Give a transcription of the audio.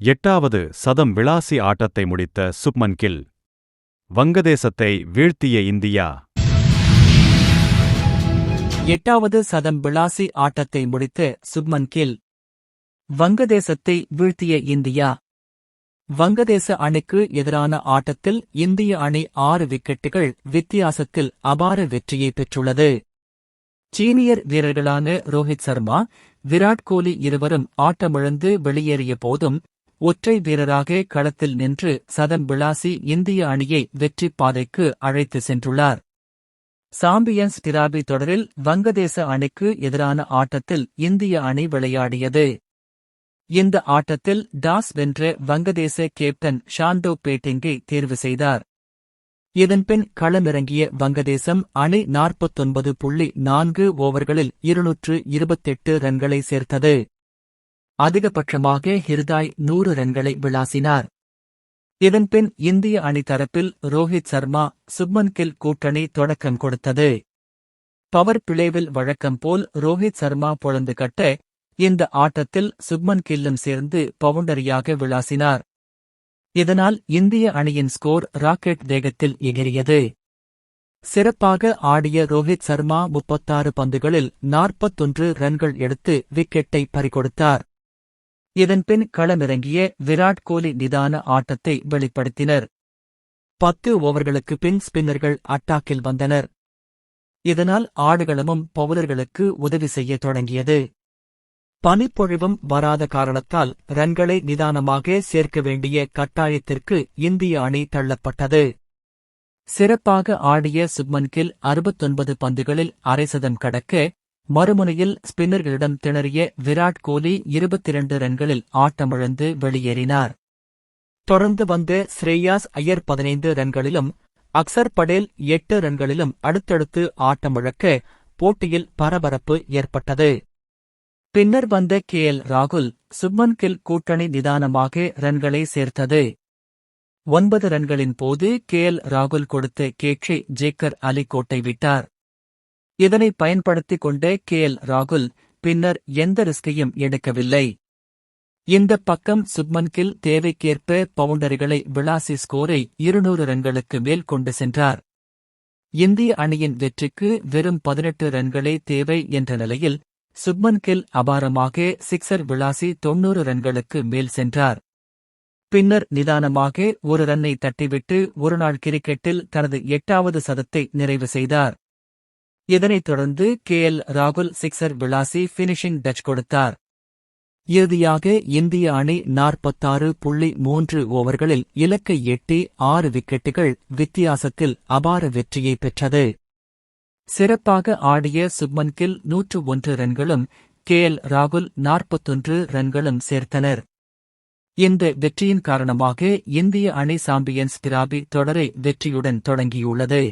எட்டாவது சதம் விளாசி ஆட்டத்தை முடித்த சுப்மன் கில். வங்கதேசத்தை வீழ்த்திய இந்தியா. எட்டாவது சதம் விளாசி ஆட்டத்தை முடித்த சுப்மன் கில். வங்கதேசத்தை வீழ்த்திய இந்தியா. வங்கதேச அணிக்கு எதிரான ஆட்டத்தில் இந்திய அணி ஆறு விக்கெட்டுகள் வித்தியாசத்தில் அபார வெற்றியை பெற்றுள்ளது. சீனியர் வீரர்களான ரோஹித் சர்மா விராட் கோலி இருவரும் ஆட்டமிழந்து வெளியேறிய போதும் ஒற்றை வீரராக களத்தில் நின்று சதம் விளாசி இந்திய அணியை வெற்றிப் பாதைக்கு அழைத்து சென்றுள்ளார். சாம்பியன்ஸ் டிராபி தொடரில் வங்கதேச அணிக்கு எதிரான ஆட்டத்தில் இந்திய அணி விளையாடியது. இந்த ஆட்டத்தில் டாஸ் வென்ற வங்கதேச கேப்டன் ஷாண்டோ பேட்டிங்கை தேர்வு செய்தார். இதன்பின் களமிறங்கிய வங்கதேசம் அணி நாற்பத்தொன்பது புள்ளி நான்கு ஓவர்களில் இருநூற்று இருபத்தெட்டு ரன்களை சேர்த்தது. அதிகபட்சமாக ஹிர்தாய் நூறு ரன்களை விளாசினார். இதன்பின் இந்திய அணி தரப்பில் ரோஹித் சர்மா சுப்மன் கில் கூட்டணி தொடக்கம் கொடுத்தது. பவர் பிளேவில் வழக்கம் போல் ரோஹித் சர்மா பொழந்து கட்ட இந்த ஆட்டத்தில் சுப்மன் கில்லும் சேர்ந்து பவுண்டரியாக விளாசினார். இதனால் இந்திய அணியின் ஸ்கோர் ராக்கெட் வேகத்தில் எகிரியது சிறப்பாக ஆடிய ரோஹித் சர்மா முப்பத்தாறு பந்துகளில் நாற்பத்தொன்று ரன்கள் எடுத்து விக்கெட்டை பறிகொடுத்தார். இதன்பின் களமிறங்கிய விராட் கோலி நிதான ஆட்டத்தை வெளிப்படுத்தினர். பத்து ஓவர்களுக்கு பின் ஸ்பின்னர்கள் அட்டாக்கில் வந்தனர். இதனால் ஆடுகளமும் பவுலர்களுக்கு உதவி செய்யத் தொடங்கியது. பனிப்பொழிவும் வராத காரணத்தால் ரன்களை நிதானமாக சேர்க்க வேண்டிய கட்டாயத்திற்கு இந்திய அணி தள்ளப்பட்டது. சிறப்பாக ஆடிய சுப்மன் கில் அறுபத்தொன்பது பந்துகளில் அரைசதம் கடக்க மறுமுனையில் ஸ்பின்னர்களிடம் திணறிய விராட் கோலி இருபத்திரண்டு ரன்களில் ஆட்டமிழந்து வெளியேறினார். தொடர்ந்து வந்த ஸ்ரேயாஸ் ஐயர் பதினைந்து ரன்களிலும் அக்சர் படேல் எட்டு ரன்களிலும் அடுத்தடுத்து ஆட்டமிழக்க போட்டியில் பரபரப்பு ஏற்பட்டது. பின்னர் வந்த கே. எல். ராகுல் சுப்மன் கில் கூட்டணி நிதானமாக ரன்களை சேர்த்தது. ஒன்பது ரன்களின் போது கே. எல். ராகுல் கொடுத்த கேட்சி ஜேக்கர் அலி கோட்டை விட்டார். இதனை பயன்படுத்திக் கொண்ட கே எல் ராகுல் பின்னர் எந்த ரிஸ்கையும் எடுக்கவில்லை. இந்த பக்கம் சுப்மன் கில் தேவைக்கேற்ப பவுண்டரிகளை விளாசி ஸ்கோரை இருநூறு ரன்களுக்கு மேல் கொண்டு சென்றார். இந்திய அணியின் வெற்றிக்கு வெறும் பதினெட்டு ரன்களே தேவை என்ற நிலையில் சுப்மன் கில் அபாரமாக சிக்ஸர் விளாசி தொன்னூறு ரன்களுக்கு மேல் சென்றார். பின்னர் நிதானமாக ஒரு ரன்னை தட்டிவிட்டு ஒருநாள் கிரிக்கெட்டில் தனது எட்டாவது சதத்தை நிறைவு செய்தார். இதனைத் தொடர்ந்து கே. எல். ராகுல் சிக்ஸர் விளாசி பினிஷிங் டச் கொடுத்தார். இறுதியாக இந்திய அணி நாற்பத்தாறு புள்ளி மூன்று ஓவர்களில் இலக்கை எட்டி ஆறு விக்கெட்டுகள் வித்தியாசத்தில் அபார வெற்றியை பெற்றது. சிறப்பாக ஆடிய சுப்மன் கில் நூற்று ஒன்று ரன்களும் கே. எல். ராகுல் நாற்பத்தொன்று ரன்களும் சேர்த்தனர். இந்த வெற்றியின் காரணமாக இந்திய அணி சாம்பியன்ஸ் டிராபி தொடரை வெற்றியுடன் தொடங்கியுள்ளது.